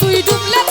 তুই ডুবলে